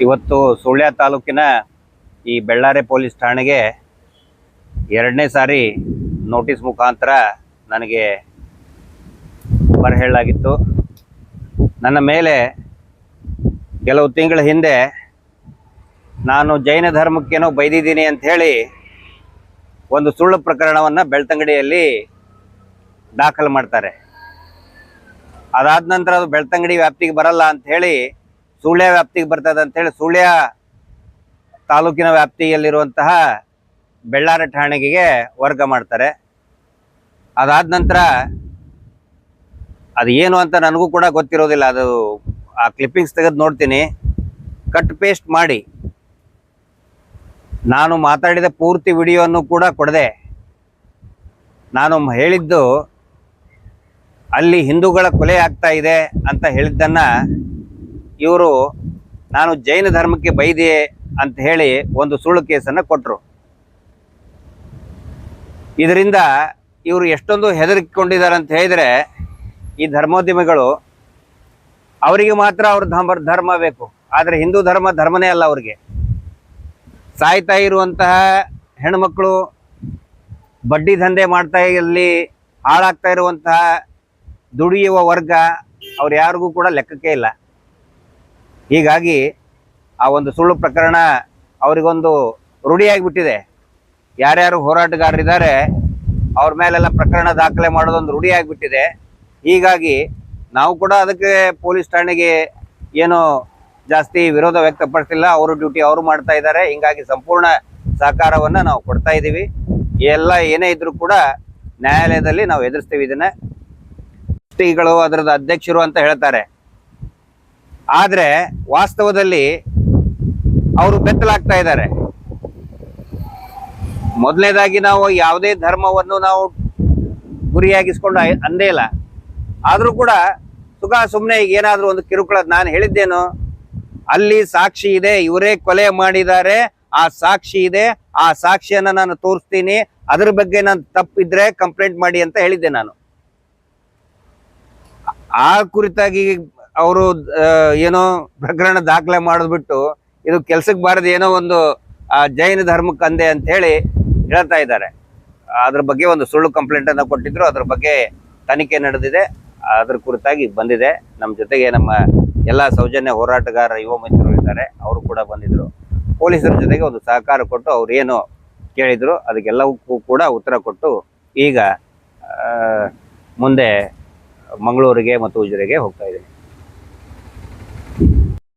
ಇವತ್ತು ಸುಳ್ಯ ತಾಲೂಕಿನ ಈ ಬೆಳ್ಳಾರೆ ಪೊಲೀಸ್ ಠಾಣೆಗೆ ಎರಡನೇ ಸಾರಿ ನೋಟಿಸ್ ಮುಖಾಂತರ ನನಗೆ ಬರಹೇಳಾಗಿತ್ತು ನನ್ನ ಮೇಲೆ ಕೆಲವು ತಿಂಗಳ ಹಿಂದೆ ನಾನು ಜೈನ ಧರ್ಮಕ್ಕೇನೋ ಬೈದಿದ್ದೀನಿ ಅಂತ ಹೇಳಿ ಒಂದು ಸುಳ್ಳು ಪ್ರಕರಣವನ್ನು ಬೆಳ್ತಂಗಡಿಯಲ್ಲಿ ದಾಖಲು ಮಾಡ್ತಾರೆ. ಅದಾದ ನಂತರ ಅದು ಬೆಳ್ತಂಗಡಿ ವ್ಯಾಪ್ತಿಗೆ ಬರಲ್ಲ ಅಂತ ಹೇಳಿ ಸುಳ್ಯ ವ್ಯಾಪ್ತಿಗೆ ಬರ್ತದೆ ಅಂತ ಹೇಳಿ ಸುಳ್ಯ ತಾಲೂಕಿನ ವ್ಯಾಪ್ತಿಯಲ್ಲಿರುವಂತಹ ಬೆಳ್ಳಾರ ಠಾಣೆಗೆ ವರ್ಗ ಮಾಡ್ತಾರೆ. ಅದಾದ ನಂತರ ಅದು ಏನು ಅಂತ ನನಗೂ ಕೂಡ ಗೊತ್ತಿರೋದಿಲ್ಲ. ಅದು ಆ ಕ್ಲಿಪ್ಪಿಂಗ್ಸ್ ತೆಗೆದು ನೋಡ್ತೀನಿ. ಕಟ್ ಪೇಸ್ಟ್ ಮಾಡಿ ನಾನು ಮಾತಾಡಿದ ಪೂರ್ತಿ ವಿಡಿಯೋವನ್ನು ಕೂಡ ಕೊಡದೆ ನಾನು ಹೇಳಿದ್ದು ಅಲ್ಲಿ ಹಿಂದೂಗಳ ಕೊಲೆ ಆಗ್ತಾ ಇದೆ ಅಂತ ಹೇಳಿದ್ದನ್ನ ಇವರು ನಾನು ಜೈನ ಧರ್ಮಕ್ಕೆ ಬೈದೆ ಅಂತ ಹೇಳಿ ಒಂದು ಸುಳ್ಳು ಕೇಸನ್ನು ಕೊಟ್ಟರು ಇದರಿಂದ ಇವರು ಎಷ್ಟೊಂದು ಹೆದರಿಕೊಂಡಿದ್ದಾರೆ ಅಂತ ಹೇಳಿದರೆ ಈ ಧರ್ಮೋದ್ಯಮಿಗಳು ಅವರಿಗೆ ಮಾತ್ರ ಅವ್ರ ಧರ್ಮ ಧರ್ಮ ಬೇಕು. ಆದರೆ ಹಿಂದೂ ಧರ್ಮ ಧರ್ಮನೇ ಅಲ್ಲ ಅವರಿಗೆ. ಸಾಯ್ತಾ ಇರುವಂತಹ ಹೆಣ್ಮಕ್ಳು ಬಡ್ಡಿ ದಂಧೆ ಮಾಡ್ತಾ ಇಲ್ಲಿ ಹಾಳಾಗ್ತಾ ಇರುವಂತಹ ದುಡಿಯುವ ವರ್ಗ ಅವ್ರು ಯಾರಿಗೂ ಕೂಡ ಲೆಕ್ಕಕ್ಕೆ ಇಲ್ಲ. ಹೀಗಾಗಿ ಆ ಒಂದು ಸುಳ್ಳು ಪ್ರಕರಣ ಅವರಿಗೊಂದು ರೂಢಿಯಾಗಿಬಿಟ್ಟಿದೆ. ಯಾರ್ಯಾರು ಹೋರಾಟಗಾರರಿದ್ದಾರೆ, ಅವ್ರ ಮೇಲೆಲ್ಲ ಪ್ರಕರಣ ದಾಖಲೆ ಮಾಡೋದೊಂದು ರೂಢಿಯಾಗಿಬಿಟ್ಟಿದೆ. ಹೀಗಾಗಿ ನಾವು ಕೂಡ ಅದಕ್ಕೆ ಪೊಲೀಸ್ ಠಾಣೆಗೆ ಏನು ಜಾಸ್ತಿ ವಿರೋಧ ವ್ಯಕ್ತಪಡಿಸಿಲ್ಲ ಅವರು ಡ್ಯೂಟಿ ಅವರು ಮಾಡ್ತಾ ಇದ್ದಾರೆ. ಹಿಂಗಾಗಿ ಸಂಪೂರ್ಣ ಸಹಕಾರವನ್ನು ನಾವು ಕೊಡ್ತಾ ಇದ್ದೀವಿ. ಎಲ್ಲ ಏನೇ ಇದ್ರೂ ಕೂಡ ನ್ಯಾಯಾಲಯದಲ್ಲಿ ನಾವು ಎದುರಿಸ್ತೀವಿ ಇದನ್ನ. ಟ್ರಸ್ಟಿಗಳು ಅದರದ ಅಧ್ಯಕ್ಷರು ಅಂತ ಹೇಳ್ತಾರೆ. ಆದ್ರೆ ವಾಸ್ತವದಲ್ಲಿ ಅವರು ಬೆತ್ತಲಾಗ್ತಾ ಇದ್ದಾರೆ. ಮೊದಲನೇದಾಗಿ ನಾವು ಯಾವುದೇ ಧರ್ಮವನ್ನು ನಾವು ಗುರಿಯಾಗಿಸ್ಕೊಂಡು ಅಂದೇ ಇಲ್ಲ. ಆದರೂ ಕೂಡ ಸುಖ ಸುಮ್ಮನೆ ಈಗ ಏನಾದರೂ ಒಂದು ಕಿರುಕುಳ ನಾನು ಹೇಳಿದ್ದೇನು, ಅಲ್ಲಿ ಸಾಕ್ಷಿ ಇದೆ, ಇವರೇ ಕೊಲೆ ಮಾಡಿದ್ದಾರೆ, ಆ ಸಾಕ್ಷಿ ಇದೆ, ಆ ಸಾಕ್ಷಿಯನ್ನ ನಾನು ತೋರಿಸ್ತೀನಿ, ಅದ್ರ ಬಗ್ಗೆ ನಾನು ತಪ್ಪಿದ್ರೆ ಕಂಪ್ಲೇಂಟ್ ಮಾಡಿ ಅಂತ ಹೇಳಿದ್ದೆ ನಾನು. ಆ ಕುರಿತಾಗಿ ಅವರು ಏನೋ ಪ್ರಕರಣ ದಾಖಲೆ ಮಾಡಿದ್ಬಿಟ್ಟು ಇದು ಕೆಲ್ಸಕ್ಕೆ ಬಾರದು ಏನೋ ಒಂದು ಜೈನ ಧರ್ಮಕ್ಕೆ ಅಂದೆ ಅಂತ ಹೇಳಿ ಹೇಳ್ತಾ ಇದ್ದಾರೆ. ಅದ್ರ ಬಗ್ಗೆ ಒಂದು ಸುಳ್ಳು ಕಂಪ್ಲೇಂಟ್ ಅನ್ನ ಕೊಟ್ಟಿದ್ರು, ಅದ್ರ ಬಗ್ಗೆ ತನಿಖೆ ನಡೆದಿದೆ, ಅದ್ರ ಕುರಿತಾಗಿ ಬಂದಿದೆ. ನಮ್ಮ ಜೊತೆಗೆ ನಮ್ಮ ಎಲ್ಲ ಸೌಜನ್ಯ ಹೋರಾಟಗಾರ ಯುವ ಮಿತ್ರರು ಇದ್ದಾರೆ, ಅವರು ಕೂಡ ಬಂದಿದ್ರು. ಪೊಲೀಸರ ಜೊತೆಗೆ ಒಂದು ಸಹಕಾರ ಕೊಟ್ಟು ಅವ್ರು ಏನು ಕೇಳಿದ್ರು, ಅದಕ್ಕೆಲ್ಲವಕ್ಕೂ ಕೂಡ ಉತ್ತರ ಕೊಟ್ಟು ಈಗ ಮುಂದೆ ಮಂಗಳೂರಿಗೆ ಮತ್ತು ಉಜಿರೆಗೆ ಹೋಗ್ತಾ ಇದ್ದೀನಿ.